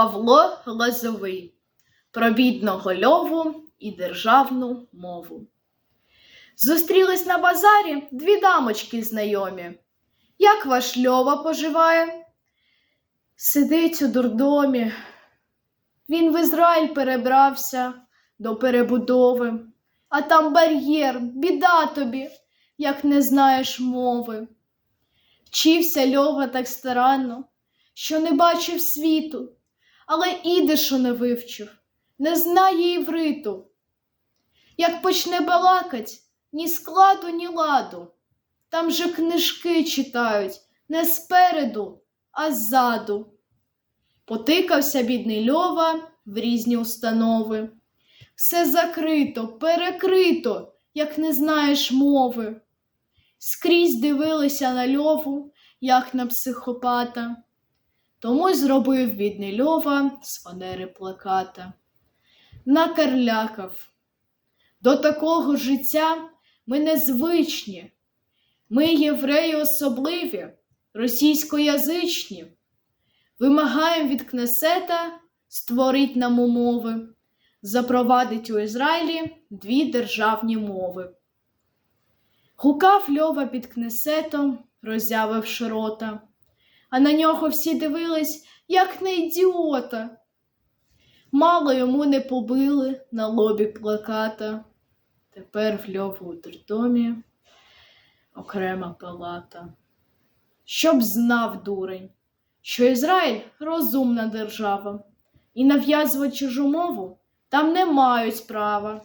Павло Лозовий про бідного льову і державну мову. Зустрілись на базарі дві дамочки знайомі. Як ваш льова поживає? Сидить у дурдомі. Він в Ізраїль перебрався до перебудови, а там бар'єр, біда тобі, як не знаєш мови. Вчився Льова так старанно, що не бачив світу, але ідишу не вивчив, не знає івриту. Як почне балакать, ні складу, ні ладу. Там же книжки читають не спереду, а ззаду. Потикався бідний Льова в різні установи. Все закрито, перекрито, як не знаєш мови. Скрізь дивилися на Льову, як на психопата. Тому й зробив бідний Льова з фанери плаката. Накарлякав. До такого життя ми незвичні. Ми, євреї особливі, російськоязичні. Вимагаємо від Кнесета створить нам умови, запровадить у Ізраїлі дві державні мови. Гукав Льова під Кнесетом, роззявивши рота, а на нього всі дивились, як на ідіота. Мало йому не побили на лобі плаката. Тепер в Льову дурдомі окрема палата. Щоб знав дурень, що Ізраїль розумна держава, і нав'язувати чужу мову там не мають права.